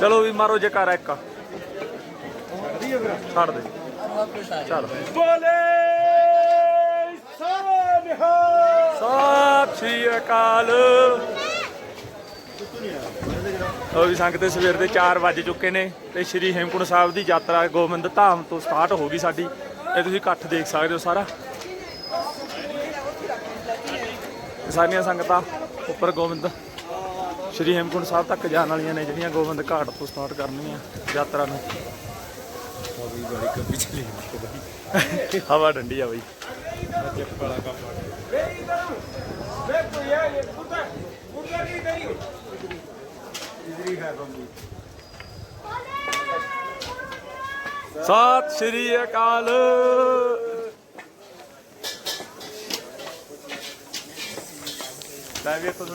ਚਲੋ ਵੀ ਮਾਰੋ ਜਕਾਰਾ ਇੱਕ। ਛੱਡ ਦੇ। ਦੇ ਬੋਲੇ ਸਤਿ ਸ਼੍ਰੀ ਅਕਾਲ। ਉਹ ਵੀ ਸੰਗਤ ਦੇ ਸਵੇਰ ਦੇ 4 ਵੱਜ ਚੁੱਕੇ ਨੇ ਤੇ ਸ਼੍ਰੀ ਹੇਮਕੁੰਟ ਸਾਹਿਬ ਦੀ ਯਾਤਰਾ ਗੋਬਿੰਦ ਧਾਮ ਤੋਂ ਸਟਾਰਟ ਹੋ ਗਈ ਸਾਡੀ। ਇਹ ਤੁਸੀਂ ਇਕੱਠ ਦੇਖ ਸਕਦੇ ਹੋ ਸਾਰਾ। ਸਾਰੀਆਂ ਸੰਗਤਾਂ ਉੱਪਰ ਗੋਬਿੰਦ ਸ਼੍ਰੀ ਹੇਮਕੁੰਟ ਸਾਹਿਬ ਤੱਕ ਜਾਣ ਵਾਲੀਆਂ ਨੇ ਜਿਹੜੀਆਂ ਗੋਬਿੰਦ ਘਾਟ ਤੋਂ ਸਟਾਰਟ ਕਰਨੀਆਂ ਯਾਤਰਾ ਨੂੰ। ਅਭੀ ਬੜੀ ਕੱਪੀ ਚਲੀ ਗਈ ਹਵਾ ਡੰਡੀ ਆ ਬਈ। ਜੱਪ ਵਾਲਾ ਕੰਮ ਇਧਰੀ ਹੈ ਬੰਦੀ ਸਤਿ ਸ਼੍ਰੀ ਅਕਾਲ। ਲੈ ਵੀ ਇੱਥੋਂ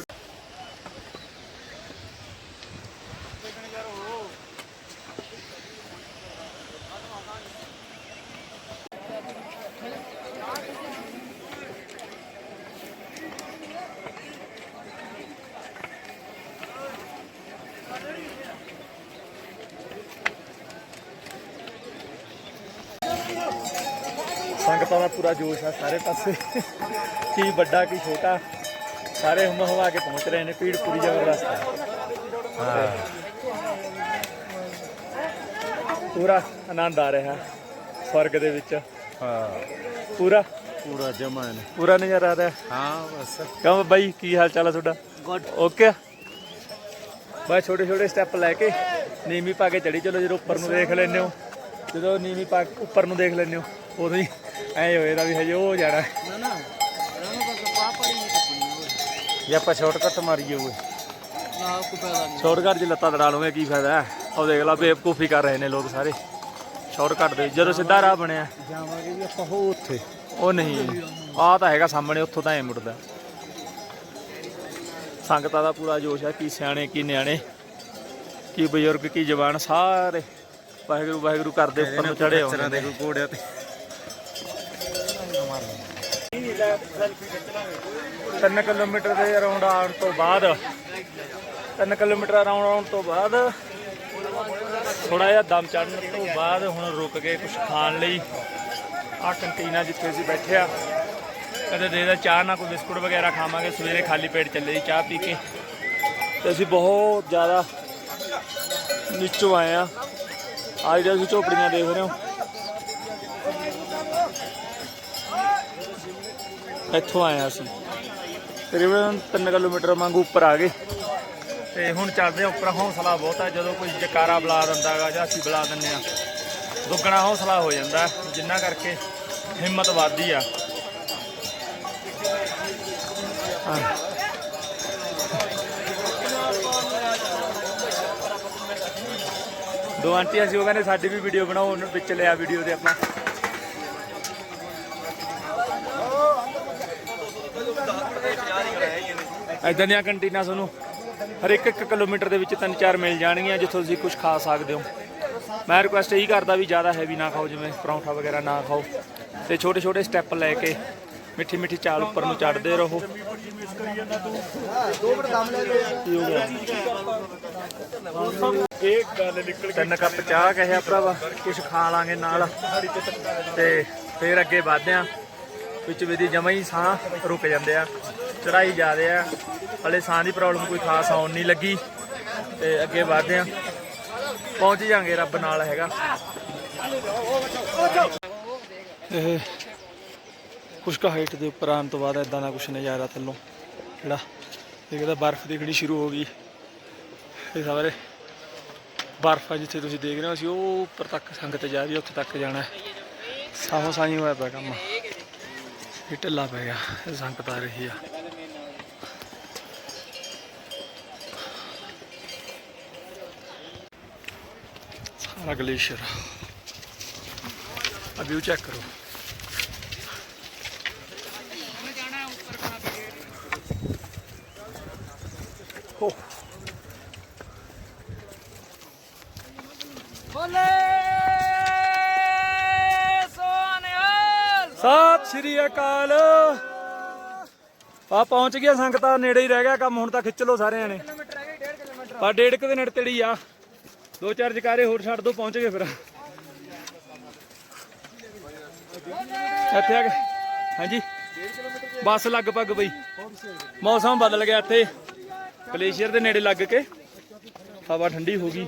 ਦਾ ਪੂਰਾ ਜੋਸ਼ ਆ ਸਾਰੇ ਪਾਸੇ। ਕੀ ਵੱਡਾ ਕੀ ਛੋਟਾ। ਸਾਰੇ ਹਮ ਹਵਾ ਕੇ ਪਹੁੰਚ ਰਹੇ ਨੇ ਭੀੜ ਪੂਰੀ ਜ਼ਬਰਦਸਤ ਹੈ। ਪੂਰਾ ਆਨੰਦ ਆ ਰਿਹਾ ਸਵਰਗ ਦੇ ਵਿੱਚ। ਹਾਂ। ਪੂਰਾ। ਪੂਰਾ ਜਮਨ ਪੂਰਾ ਨਜ਼ਾਰਾ ਆ ਰਿਹਾ। ਹਾਂ ਬਸ। ਕਹਾਂ ਬਾਈ ਕੀ ਹਾਲ ਚਾਲ ਆ ਤੁਹਾਡਾ? ਗੁੱਡ ਓਕੇ ਬਸ ਛੋਟੇ ਛੋਟੇ ਸਟੈਪ ਲੈ ਕੇ ਨੀਵੀਂ ਪਾ ਕੇ ਚੜੀ ਚਲੋ ਜਦੋਂ ਉੱਪਰ ਨੂੰ ਦੇਖ ਲੈਂਦੇ ਹੋ ਜਦੋਂ ਨੀਵੀਂ ਪਾ ਕੇ ਉੱਪਰ ਨੂੰ ਦੇਖ ਲੈਂਦੇ ਹੋ ਉਦੋਂ ਹੀ ਐ ਹੋਏਦਾ ਵੀ ਹਜੇ ਉਹ ਜਾਣਾ। ਨਾ ਨਾ ਰਾਣਾ ਬਸ ਪਾਪੜੀ ਨਹੀਂ ਕੱਪਣੀ ਜੇ ਆਪਾਂ ਸ਼ਾਰਟਕਟ ਮਾਰੀਏ ਓਏ ਨਾ ਕੋ ਪੈਦਾ ਨਹੀਂ। ਸ਼ਾਰਟਕਟ 'ਚ ਲੱਤਾਂ ਲੜਾ ਲਓਗੇ ਕੀ ਫਾਇਦਾ? ਹੈ ਉਹ ਦੇਖ ਲਾ ਬੇਵਕੂਫੀ ਕਰ ਰਹੇ ਨੇ ਲੋਕ ਸਾਰੇ। ਸ਼ਾਰਟਕਟ ਦੇ ਜਦੋਂ ਸਿੱਧਾ ਰਾਹ ਬਣਿਆ। ਜਾਵਾਂਗੇ ਵੀ ਆਪਾਂ ਹੋ ਉੱਥੇ। ਉਹ ਨਹੀਂ ਆਹ ਤਾਂ ਹੈਗਾ ਸਾਹਮਣੇ ਉੱਥੋਂ ਤਾਂ ਐ ਮੁੜਦਾ। ਸੰਗਤਾਂ ਦਾ ਪੂਰਾ ਜੋਸ਼ ਹੈ ਕੀ ਸਿਆਣੇ ਕੀ ਨਿਆਣੇ ਕੀ ਬਜ਼ੁਰਗ ਕੀ ਜਵਾਨ ਸਾਰੇ। ਵਾਹਿਗੁਰੂ ਵਾਹਿਗੁਰੂ ਕਰਦੇ ਉੱਪਰ ਨੂੰ ਚੜੇ ਆਉਂਦੇ ਨੇ। ਕੋਈ ਕੋੜਿਆ ਤੇ। 3 ਕਿਲੋਮੀਟਰ ਦੇ ਅਰਾਊਂਡ ਆਉਣ ਤੋਂ ਬਾਅਦ 3 ਕਿਲੋਮੀਟਰ ਅਰਾਊਂਡ ਆਉਣ ਤੋਂ ਬਾਅਦ ਥੋੜਾ ਜਿਹਾ ਦਮ ਚੜਨ ਤੋਂ ਬਾਅਦ ਹੁਣ ਰੁਕ ਕੇ ਕੁਝ ਖਾਣ ਲਈ। ਆ ਕੰਟੀਨਾ ਜਿੱਥੇ ਅਸੀਂ ਬੈਠੇ ਆ। ਕਦੇ ਦੇ ਦਾ ਚਾਹ ਨਾ ਕੋਈ ਬਿਸਕੁਟ ਵਗੈਰਾ ਖਾਵਾਂਗੇ, ਸਵੇਰੇ ਖਾਲੀ ਪੇਟ ਚੱਲੇ ਜੀ ਚਾਹ ਪੀ ਕੇ। ਤੇ ਅਸੀਂ ਬਹੁਤ ਜ਼ਿਆਦਾ ਨੀਚੋਂ ਆਏ ਆ। ਆ ਜਿਹੜੇ ਤੁਸੀਂ ਝੋਪੜੀਆਂ ਦੇਖ ਰਹੇ ਹੋ ਇੱਥੋਂ ਆਏ ਹਾਂ ਅਸੀਂ ਤਕਰੀਬਨ 3 ਕਿਲੋਮੀਟਰ ਵਾਂਗੂ ਉੱਪਰ ਆ ਗਏ। ਤੇ ਹੁਣ ਚੱਲਦੇ ਆ ਉੱਪਰ ਹੌਸਲਾ ਬਹੁਤ ਹੈ ਜਦੋਂ ਕੋਈ ਜਕਾਰਾ ਬੁਲਾ ਦਿੰਦਾ ਗਾ ਜਾਂ ਅਸੀਂ ਬੁਲਾ ਦਿੰਦੇ ਆ ਦੁੱਗਣਾ ਹੌਸਲਾ ਹੋ ਜਾਂਦਾ ਜਿੰਨਾ ਕਰਕੇ ਹਿੰਮਤ ਵੱਧਦੀ ਆ। ਦੋ ਆਂਟੀਆਂ ਸੀ ਉਹ ਕਹਿੰਦੇ ਸਾਡੀ ਵੀ ਵੀਡੀਓ ਬਣਾਓ ਉਹਨਾਂ ਵਿੱਚ ਲਿਆ ਵੀਡੀਓ ਦੇ ਆਪਾਂ। ਇਦਾਂ ਦੀਆਂ ਕੰਟੀਨਾਂ ਤੁਹਾਨੂੰ ਹਰ ਇੱਕ ਇੱਕ ਕਿਲੋਮੀਟਰ ਦੇ ਵਿੱਚ ਤਿੰਨ ਚਾਰ ਮਿਲ ਜਾਣਗੀਆਂ, ਜਿੱਥੋਂ ਤੁਸੀਂ ਕੁਝ ਖਾ ਸਕਦੇ ਹੋ। ਮੈਂ ਰਿਕੁਐਸਟ ਇਹੀ ਕਰਦਾ ਵੀ ਜ਼ਿਆਦਾ ਹੈਵੀ ਨਾ ਖਾਓ, ਜਿਵੇਂ ਪਰੌਂਠਾ ਵਗੈਰਾ ਨਾ ਖਾਓ। ਤੇ ਛੋਟੇ ਛੋਟੇ ਸਟੈਪ ਲੈ ਕੇ ਮਿੱਠੀ ਮਿੱਠੀ ਚਾਲ ਉੱਪਰ ਨੂੰ ਚੜਦੇ ਰਹੋ। ਤਿੰਨ ਕੱਪ ਚਾਹ ਕਹੇ ਭਰਾਵਾ ਕੁਝ ਖਾ ਲਾਂਗੇ ਨਾਲ। ਤੇ ਫੇਰ ਅੱਗੇ ਵਧਦੇ ਆ, ਵਿੱਚ ਵੀ ਜਮਾ ਹੀ ਸਾਹ ਰੁਕ ਜਾਂਦੇ ਆ ਚੜਾਈ ਜਾਂਦੇ ਆ। ਹਲੇ ਸਾਹ ਦੀ ਪ੍ਰੋਬਲਮ ਕੋਈ ਖਾਸ ਆਉਣ ਨਹੀਂ ਲੱਗੀ ਤੇ ਅੱਗੇ ਵਧਦੇ ਆ ਪਹੁੰਚ ਜਾਾਂਗੇ ਰੱਬ ਨਾਲ ਹੈਗਾ। ਇਹ ਕੁਛ ਹਾਈਟ ਦੇ ਉੱਪਰ ਆਉਣ ਤੋਂ ਬਾਅਦ ਇਦਾਂ ਦਾ ਕੁਛ ਨਜ਼ਾਰਾ ਥੱਲੋਂ, ਜਿਹੜਾ ਇਹ ਕਹਿੰਦਾ ਬਰਫ਼ ਦਿਖਣੀ ਸ਼ੁਰੂ ਹੋ ਗਈ। ਇਹ ਸਾਰੇ ਬਰਫ਼ ਆ ਜਿੱਥੇ ਤੁਸੀਂ ਦੇਖ ਰਹੇ ਹੋ, ਅਸੀਂ ਉਹ ਉੱਪਰ ਤੱਕ ਸੰਗਤ ਜਾ ਰਹੀ ਹੈ, ਉੱਥੇ ਤੱਕ ਜਾਣਾ ਸਾਹੋਂ ਸਾਈ ਹੋਇਆ ਪਿਆ ਕੰਮ। ਇਹ ਢਿੱਲਾ ਪੈ ਗਿਆ ਸੰਗਤ ਆ ਰਹੀ ਆ। ਆ ਗਲੇਸ਼ੀਅਰ। ਆ ਵਿਊ ਚੈੱਕ ਕਰੋ। ਹੋ ਬੋਲੇ ਸੋਨਿਹਾਲ ਸਤਿ ਸ਼੍ਰੀ ਅਕਾਲ। ਆ ਪਹੁੰਚ ਗਿਆ ਸੰਗਤਾਂ ਨੇੜੇ ਹੀ ਰਹਿ ਗਿਆ ਕੰਮ ਹੁਣ ਤਾਂ ਖਿੱਚ ਲਓ ਸਾਰਿਆਂ ਨੇ। ਕਿਲੋਮੀਟਰ ਹੈਗੇ 1.5 ਕਿਲੋਮੀਟਰ। ਪਰ ਦੇ ਨੇੜੇ ਤੇੜੀ ਆ। ਦੋ ਚਾਰ ਜਕਾਰੇ ਹੋਰ ਛੱਡ ਦੋ, ਪਹੁੰਚ ਗਏ ਫਿਰ। ਇੱਥੇ ਆ ਕੇ, ਹਾਂਜੀ। ਬੱਸ ਲਗਭਗ ਬਈ, ਮੌਸਮ ਬਦਲ ਗਿਆ ਇੱਥੇ। ਗਲੇਸ਼ੀਅਰ ਦੇ ਨੇੜੇ ਲੱਗ ਕੇ ਹਵਾ ਠੰਡੀ ਹੋ ਗਈ।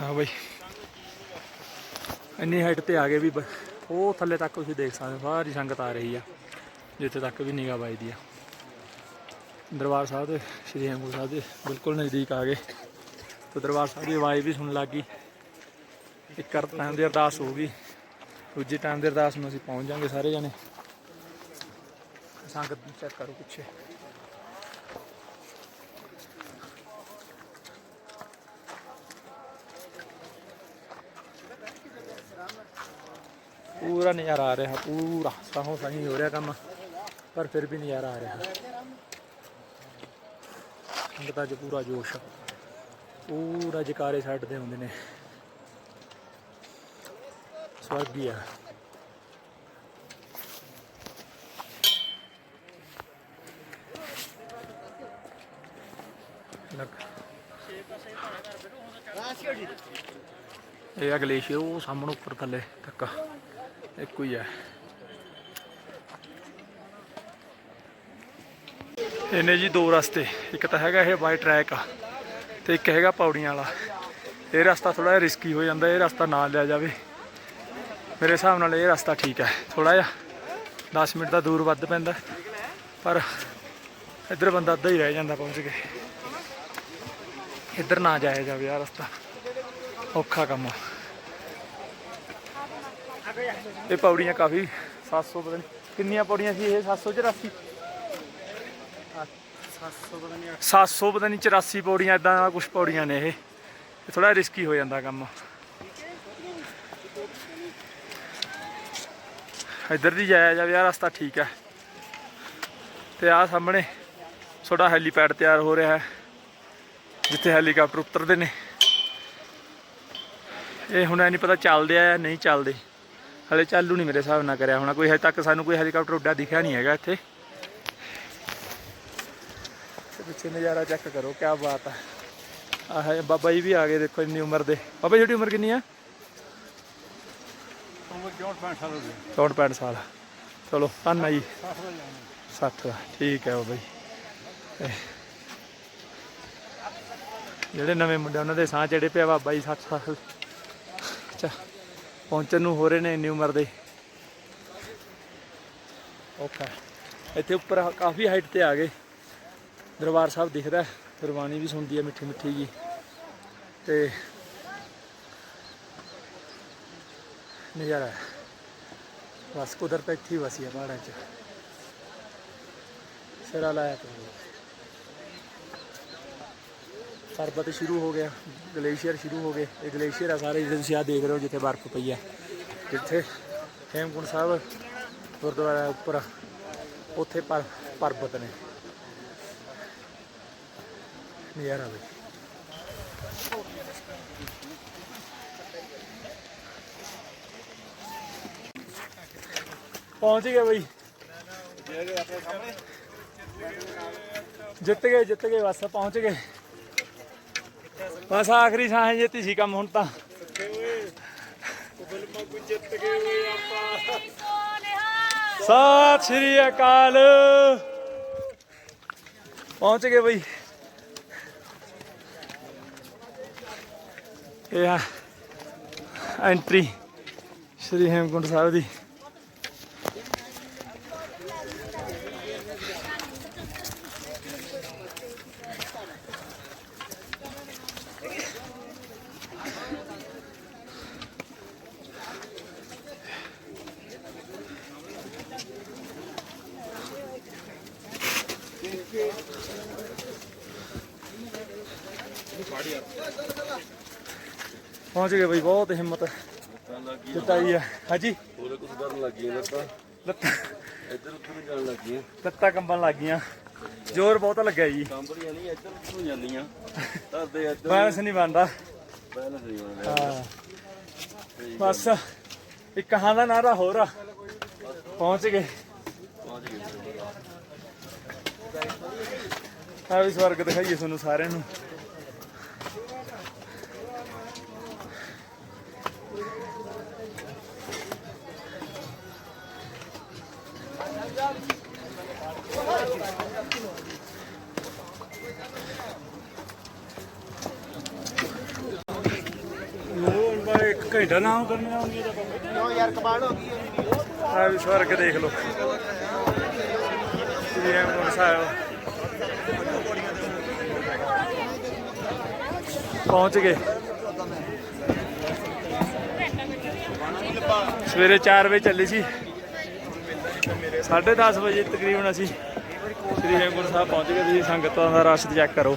ਹਾਂ ਬਈ, ਇੰਨੀ ਹਾਈਟ ਤੇ ਆ ਗਏ ਵੀ ਉਹ ਥੱਲੇ ਤੱਕ ਤੁਸੀਂ ਦੇਖ ਸਕਦੇ ਹੋ, ਸਾਰੀ ਸੰਗਤ ਆ ਰਹੀ ਆ, ਜਿੱਥੇ ਤੱਕ ਵੀ ਨਿਗਾਹ ਵੱਜਦੀ ਆ। ਦਰਬਾਰ ਸਾਹਿਬ ਦੇ ਸ਼੍ਰੀ ਹੇਮਕੁੰਟ ਸਾਹਿਬ ਦੇ ਬਿਲਕੁਲ ਨਜ਼ਦੀਕ ਆ ਗਏ। ਤੇ ਦਰਬਾਰ ਸਾਹਿਬ ਦੀ ਆਵਾਜ਼ ਵੀ ਸੁਣਨ ਲੱਗ ਗਈ। ਇੱਕ ਕਰ ਟਾਈਮ ਦੀ ਅਰਦਾਸ ਹੋ ਗਈ, ਦੂਜੀ ਟਾਈਮ ਦੀ ਅਰਦਾਸ ਨੂੰ ਅਸੀਂ ਪਹੁੰਚ ਜਾਾਂਗੇ ਸਾਰੇ ਜਣੇ। ਸੰਗਤ ਨੂੰ ਚੈੱਕ ਕਰੋ ਪਿੱਛੇ। ਪੂਰਾ ਨਜ਼ਾਰਾ ਆ ਰਿਹਾ, ਪੂਰਾ। ਸਾਹੋਂ ਸਾਹੀ ਹੋ ਰਿਹਾ ਕੰਮ, ਪਰ ਫਿਰ ਵੀ ਨਜ਼ਾਰਾ ਆ ਰਿਹਾ। ਸੰਗਤਾਂ 'ਚ ਪੂਰਾ ਜੋਸ਼ ਪੂਰਾ ਜਕਾਰੇ ਛੱਡਦੇ ਹੁੰਦੇ ਨੇ। ਸਵਰਗੀ ਆ। ਇਹ ਆ ਗਲੇਸ਼ੀਅਰ, ਉਹ ਸਾਹਮਣੇ ਉੱਪਰ ਥੱਲੇ ਧੱਕਾ ਇੱਕੋ ਹੀ ਹੈ ਇਹਨੇ ਜੀ ਦੋ ਰਸਤੇ, ਇੱਕ ਤਾਂ ਹੈਗਾ ਇਹ ਬਾਈ ਟਰੈਕ ਆ ਤੇ ਇੱਕ ਹੈਗਾ ਪੌੜੀਆਂ ਵਾਲਾ। ਇਹ ਰਸਤਾ ਥੋੜਾ ਜਿਹਾ ਰਿਸਕੀ ਹੋ ਜਾਂਦਾ, ਇਹ ਰਸਤਾ ਨਾ ਲਿਆ ਜਾਵੇ। ਮੇਰੇ ਹਿਸਾਬ ਨਾਲ ਇਹ ਰਸਤਾ ਠੀਕ ਹੈ ਥੋੜਾ ਜਿਹਾ। 10 ਮਿੰਟ ਦਾ ਦੂਰ ਵੱਧ ਪੈਂਦਾ, ਪਰ ਇੱਧਰ ਬੰਦਾ ਅੱਧਾ ਹੀ ਰਹਿ ਜਾਂਦਾ ਪਹੁੰਚ ਕੇ। ਇੱਧਰ ਨਾ ਜਾਇਆ ਜਾਵੇ ਆ ਰਸਤਾ। ਔਖਾ ਕੰਮ ਆ। ਇਹ ਪੌੜੀਆਂ ਕਾਫੀ 700 ਪਤਾ ਨਹੀਂ ਕਿੰਨੀਆਂ ਪੌੜੀਆਂ ਸੀ ਇਹ? 784 700 ਪਤਾ ਨਹੀਂ 700 ਪਤਾ ਨਹੀਂ 84 ਪੌੜੀਆਂ ਇਦਾਂ ਦਾ ਕੁਝ ਪੌੜੀਆਂ ਨੇ ਇਹ। ਥੋੜਾ ਰਿਸਕੀ ਹੋ ਜਾਂਦਾ ਕੰਮ। ਇੱਧਰ ਦੀ ਜਾਇਆ ਜਾਵੇ ਆ ਰਸਤਾ ਠੀਕ ਹੈ। ਤੇ ਆ ਸਾਹਮਣੇ ਤੁਹਾਡਾ ਹੈਲੀਪੈਡ ਤਿਆਰ ਹੋ ਰਿਹਾ ਹੈ, ਜਿੱਥੇ ਹੈਲੀਕਾਪਟਰ ਉਤਰਦੇ ਨੇ। ਇਹ ਹੁਣ ਇਹ ਨਹੀਂ ਪਤਾ ਚੱਲਦੇ ਆ ਜਾਂ ਨਹੀਂ ਚੱਲਦੇ। ਹਲੇ ਚਾਲੂ ਨਹੀਂ ਮੇਰੇ ਹਿਸਾਬ ਨਾਲ ਕਰਿਆ ਹੋਣਾ ਕੋਈ ਹਜੇ ਤੱਕ ਸਾਨੂੰ ਕੋਈ ਹੈਲੀਕਾਪਟਰ ਉੱਡਿਆ ਦਿਖਿਆ ਨਹੀਂ ਹੈਗਾ ਇੱਥੇ। ਤੇ ਪਿੱਛੇ ਨਜ਼ਾਰਾ ਚੈੱਕ ਕਰੋ ਕੀ ਬਾਤ ਹੈ ਆਹ ਬਾਬਾ ਜੀ ਵੀ ਆ ਗਏ ਦੇਖੋ ਇੰਨੀ ਉਮਰ ਦੇ। ਬਾਬਾ ਜੀ, ਛੋਟੀ ਉਮਰ ਕਿੰਨੀ ਆ? ਉਮਰ 64 65 ਸਾਲ ਹੋ ਗਈ। 64 65 ਸਾਲ। ਚਲੋ ਧੰਨ ਆ ਜੀ। 60 ਦਾ ਠੀਕ ਹੈ ਬਾਬਾ ਜੀ। ਜਿਹੜੇ ਨਵੇਂ ਮੁੰਡੇ ਉਹਨਾਂ ਦੇ ਸਾਹ ਚੜੇ ਪਿਆ ਬਾਬਾ ਜੀ 60 ਸਾਲ। ਪਹੁੰਚਣ ਨੂੰ ਹੋ ਰਹੇ ਨੇ ਇੰਨੀ ਉਮਰ ਦੇ। ਓਕੇ ਇੱਥੇ ਉੱਪਰ ਕਾਫੀ ਹਾਈਟ ਤੇ ਆ ਗਏ। ਦਰਬਾਰ ਸਾਹਿਬ ਦਿਖਦਾ ਗੁਰਬਾਣੀ ਵੀ ਸੁਣਦੀ ਹੈ ਮਿੱਠੀ ਮਿੱਠੀ ਜੀ। ਤੇ ਨਜ਼ਾਰਾ ਬਸ ਕੁਦਰਤ ਇੱਥੇ ਵਸੀ ਹੈ ਪਹਾੜਾਂ 'ਚ। ਸਿਰਾ ਲਾਇਆ ਪਿਆ ਪਰਬਤ ਸ਼ੁਰੂ ਹੋ ਗਿਆ ਗਲੇਸ਼ੀਅਰ ਸ਼ੁਰੂ ਹੋ ਗਏ ਇਹ ਗਲੇਸ਼ੀਅਰ ਆ ਸਾਰੇ ਜਿਹੜੇ ਤੁਸੀਂ ਆ ਦੇਖ ਰਹੇ ਹੋ ਜਿੱਥੇ ਬਰਫ਼ ਪਈ ਹੈ ਜਿੱਥੇ ਹੇਮਕੁੰਟ ਸਾਹਿਬ ਗੁਰਦੁਆਰਾ ਉੱਪਰ ਉੱਥੇ ਪਰ ਪਰਬਤ ਨੇ ਨਜ਼ਾਰਾ ਬਈ ਪਹੁੰਚ ਗਏ ਬਈ ਜਿੱਤ ਗਏ ਜਿੱਤ ਗਏ ਬਸ ਪਹੁੰਚ ਗਏ ਬਸ ਆਖਰੀ ਸਾਹ ਜਿੱਤੀ ਸੀ ਕੰਮ ਹੁਣ ਤਾਂ। ਸਤਿ ਸ਼੍ਰੀ ਅਕਾਲ। ਪਹੁੰਚ ਗਏ ਬਈ। ਇਹ ਐਂਟਰੀ ਸ਼੍ਰੀ ਹੇਮਕੁੰਟ ਸਾਹਿਬ ਦੀ। ਪਹੁੰਚ ਗਏ ਬਈ ਬਹੁਤ ਹਿੰਮਤ ਜਿੱਤਾਈ ਆ। ਹਾਂਜੀ? ਉਹਦੇ ਕੁਝ ਕਰਨ ਲੱਗੀਆਂ ਲੱਤਾਂ। ਲੱਤਾਂ ਇੱਧਰ ਉੱਧਰ ਨੂੰ ਜਾਣ ਲੱਗੀਆਂ। ਲੱਤਾਂ ਕੰਬਣ ਲੱਗੀਆਂ। ਜ਼ੋਰ ਬਹੁਤ ਲੱਗਿਆ ਜੀ। ਕੰਬੜੀਆਂ ਨਹੀਂ ਇੱਧਰ ਉੱਧਰ ਨੂੰ ਜਾਂਦੀਆਂ। ਧਰਦੇ ਇੱਧਰ। ਬੈਲੈਂਸ ਨਹੀਂ ਬਣਦਾ। ਬੈਲੈਂਸ ਨਹੀਂ ਬਣਦਾ। ਹਾਂ। ਬਸ ਇੱਕ ਕਹਾਂ ਦਾ ਨਾਰਾ ਹੋਰ ਆ। ਪਹੁੰਚ ਗਏ। ਪਹੁੰਚ ਗਏ। ਆ ਵੀ ਸਵਰਗ ਦਿਖਾਈਏ ਤੁਹਾਨੂੰ ਸਾਰਿਆਂ ਨੂੰ। ਘੰਟਾ ਨਾ ਕਰਨਾ ਹੁੰਦੀ ਹੈ ਉਹ ਯਾਰ ਕਮਾਲ ਹੋ ਗਈ ਆ ਵੀ ਸਵਰਗ ਦੇਖ ਲਓ। ਸ੍ਰੀ ਹੇਮਕੁੰਟ ਸਾਹਿਬ ਪਹੁੰਚ ਗਏ। ਸਵੇਰੇ 4 ਵਜੇ ਚੱਲੇ ਸੀ। 10:30 ਵਜੇ ਤਕਰੀਬਨ ਅਸੀਂ ਸ੍ਰੀ ਹੇਮਕੁੰਟ ਸਾਹਿਬ ਪਹੁੰਚ ਗਏ। ਤੁਸੀਂ ਸੰਗਤਾਂ ਦਾ ਰਸ਼ ਚੈੱਕ ਕਰੋ।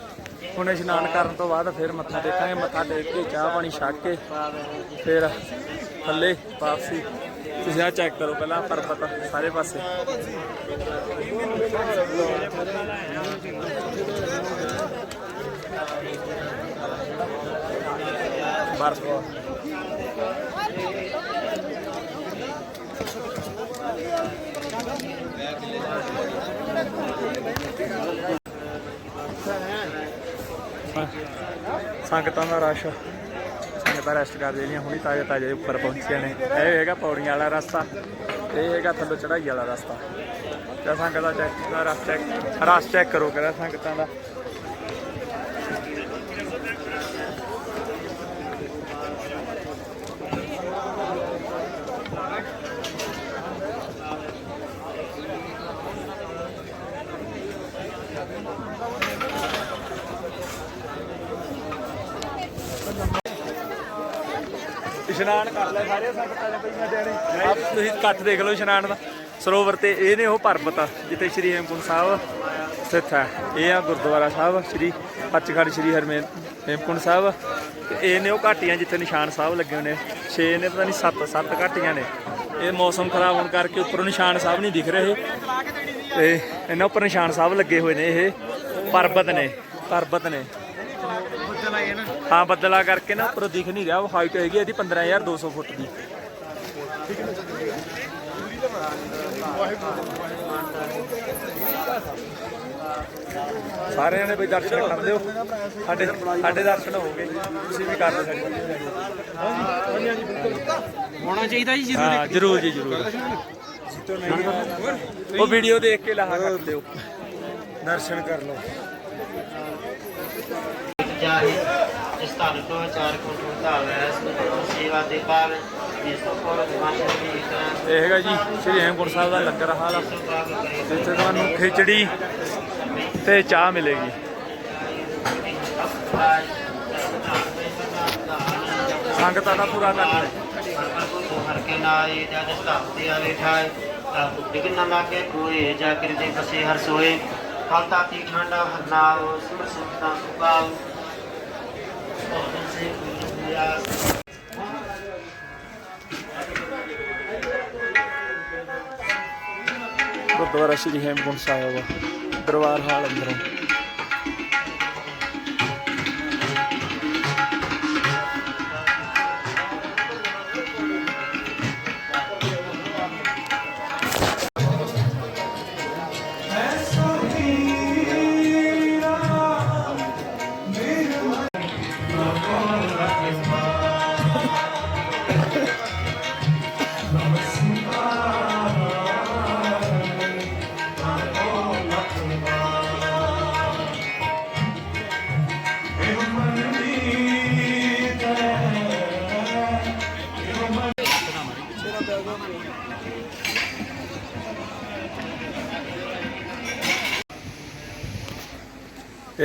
ਹੁਣ ਇਸ਼ਨਾਨ ਕਰਨ ਤੋਂ ਬਾਅਦ ਫਿਰ ਮੱਥਾ ਟੇਕਾਂਗੇ, ਮੱਥਾ ਟੇਕ ਕੇ, ਚਾਹ ਪਾਣੀ ਛਕ ਕੇ, ਫਿਰ ਥੱਲੇ ਵਾਪਸੀ। ਤੁਸੀਂ ਆ ਚੈੱਕ ਕਰੋ ਪਹਿਲਾਂ ਪਰਬਤ ਸਾਰੇ ਪਾਸੇ। ਬਰਫ। ਸੰਗਤਾਂ ਦਾ ਰਸ਼। ਸੰਗਤਾਂ ਰੈਸਟ ਕਰ ਜਿਹੜੀਆਂ ਹੁਣੀ ਤਾਜ਼ੇ ਤਾਜ਼ੇ ਉੱਪਰ ਪਹੁੰਚੀਆਂ ਨੇ। ਇਹ ਹੈਗਾ ਪੌੜੀਆਂ ਵਾਲਾ ਰਸਤਾ ਇਹ ਹੈਗਾ ਥੱਲੇ ਚੜਾਈ ਵਾਲਾ ਰਸਤਾ। ਤੇ ਸੰਗਤਾਂ ਦਾ check rush check rush check ਕਰੋ ਕਿਹੜਾ ਸੰਗਤਾਂ ਦਾ। ਇਸ਼ਨਾਨ ਕਰ ਲੈ ਸਾਰੇ ਸੰਗਤਾਂ ਨੇ ਪਈਆਂ ਦੇਣੇ। ਆਪ ਤੁਸੀਂ ਇਕੱਠ ਦੇਖ ਲਓ ਇਸ਼ਨਾਨ ਦਾ। ਸਰੋਵਰ ਤੇ ਇਹ ਨੇ ਉਹ ਪਰਬਤ ਜਿੱਥੇ ਸ਼੍ਰੀ ਹੇਮਕੁੰਟ ਸਾਹਿਬ ਸਥਿਤ ਹੈ। ਇਹ ਆ ਗੁਰਦੁਆਰਾ ਸਾਹਿਬ, ਸ਼੍ਰੀ ਸੱਚਖੰਡ ਸ਼੍ਰੀ ਹਰਮੇ, ਹੇਮਕੁੰਟ ਸਾਹਿਬ। ਤੇ ਇਹ ਨੇ ਉਹ ਘਾਟੀਆਂ ਜਿੱਥੇ ਨਿਸ਼ਾਨ ਸਾਹਿਬ ਲੱਗੇ ਹੋਏ ਨੇ। 6 ਨੇ, ਪਤਾ ਨਹੀਂ 7 7 ਘਾਟੀਆਂ ਨੇ। ਇਹ ਮੌਸਮ ਖਰਾਬ ਹੋਣ ਕਰਕੇ ਉੱਪਰੋਂ ਨਿਸ਼ਾਨ ਸਾਹਿਬ ਨਹੀਂ ਦਿਖ ਰਹੇ। ਤੇ ਇਹਨਾਂ ਉੱਪਰ ਨਿਸ਼ਾਨ ਸਾਹਿਬ ਲੱਗੇ ਹੋਏ ਨੇ ਇਹ। ਪਰਬਤ ਨੇ ਪਰਬਤ ਨੇ। ਹਾਂ ਬੱਦਲਾ ਕਰਕੇ ਨਾ ਉੱਪਰੋਂ ਦਿਖ ਨਹੀਂ ਰਿਹਾ ਉਹ ਹਾਈਟ ਹੈਗੀ ਇਹਦੀ 15200 ਫੁੱਟ ਦੀ। ਸਾਰਿਆਂ ਨੇ ਬਈ ਦਰਸ਼ਨ ਕਰ ਲਿਓ ਸਾਡੇ ਸਾਡੇ ਦਰਸ਼ਨ ਹੋ ਗਏ ਤੁਸੀਂ ਵੀ ਕਰ ਲਓ ਸਾਡੇ ਹੋਣਾ ਚਾਹੀਦਾ ਜੀ ਹਾਂ ਜਰੂਰ ਜੀ ਜਰੂਰ। ਉਹ ਵੀਡੀਓ ਦੇਖ ਕੇ ਲਾਹਾ ਕਰ ਦਿਓ। ਦਰਸ਼ਨ ਕਰ ਲਓ। ਜਾਹੇ ਜਿਸ ਧਨ ਤੋਂ ਚਾਰ ਕੋ ਧਾਵੈ ਇਸ ਸੇਵਾ ਦੇ ਪਾਰ ਜਿਸ ਤੋਂ ਤਾਂ ਇਹ ਹੈਗਾ ਜੀ ਸ੍ਰੀ ਹੇਮਕੁੰਟ ਸਾਹਿਬ ਦਾ ਲੰਗਰ ਹਾਲ। ਆ ਇੱਥੇ ਤੁਹਾਨੂੰ ਖਿਚੜੀ ਤੇ ਚਾਹ ਮਿਲੇਗੀ। ਸੰਗਤਾਂ ਦਾ ਪੂਰਾ ਕਰ ਹਰ ਕੇ ਨਾਏ ਜਦ ਸਤਾਪ ਤੇ ਆਵੇ ਠਾਏ ਆਪ ਡਿਗ ਨਾ ਲਾਗੇ ਕੋਏ ਜਾ ਕਰ ਦੇ ਬਸੇ ਹਰ ਸੋਏ ਫਲਤਾ ਤੀ ਠੰਡਾ ਹਰਨਾਓ ਸੁਰ ਸੁਤਾ ਸੁਕਾਉ ਭੋਜਨ ਸੇ ਕੁਲਿਆ ਗੁਰਦੁਆਰਾ ਸ੍ਰੀ ਹੇਮਕੁੰਟ ਸਾਹਿਬ ਦਰਬਾਰ ਹਾਲ ਅੰਦਰੋਂ।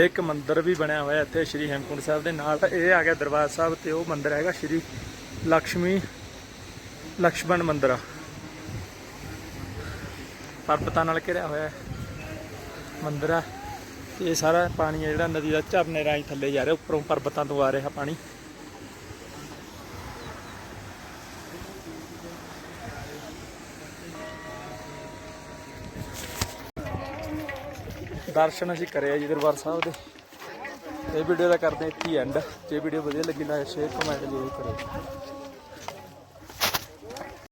ਇੱਕ ਮੰਦਿਰ ਵੀ ਬਣਿਆ ਹੋਇਆ ਇੱਥੇ ਸ਼੍ਰੀ ਹੇਮਕੁੰਟ ਸਾਹਿਬ ਦੇ ਨਾਲ। ਇਹ ਆ ਗਿਆ ਦਰਬਾਰ ਸਾਹਿਬ ਤੇ ਉਹ ਮੰਦਿਰ ਹੈਗਾ ਸ਼੍ਰੀ ਲక్ష్ਮੀ ਲక్ష్ਮਣ ਮੰਦਿਰ ਆ। ਪਰਬਤਾਂ ਨਾਲ ਘਿਰਿਆ ਹੋਇਆ ਮੰਦਿਰ ਆ। ਤੇ ਇਹ ਸਾਰਾ ਪਾਣੀ ਹੈ ਜਿਹੜਾ ਨਦੀ ਦਾ ਝਰਨੇ ਰਾਹੀਂ ਥੱਲੇ ਜਾ ਰਿਹਾ, ਉੱਪਰੋਂ ਪਰਬਤਾਂ ਤੋਂ ਆ ਰਿਹਾ ਪਾਣੀ। ਦਰਸ਼ਨ ਅਸੀਂ ਕਰੇ ਜੀ ਦਰਬਾਰ ਸਾਹਿਬ ਦੇ। ਇਹ ਵੀਡੀਓ ਦਾ ਕਰਦੇ ਹਾਂ ਇੱਥੇ ਐਂਡ ਜੇ ਵੀਡੀਓ ਵਧੀਆ ਲੱਗੀ ਲਾਈਕ ਸ਼ੇਅਰ ਕਮੈਂਟ ਜ਼ਰੂਰ ਕਰਿਓ।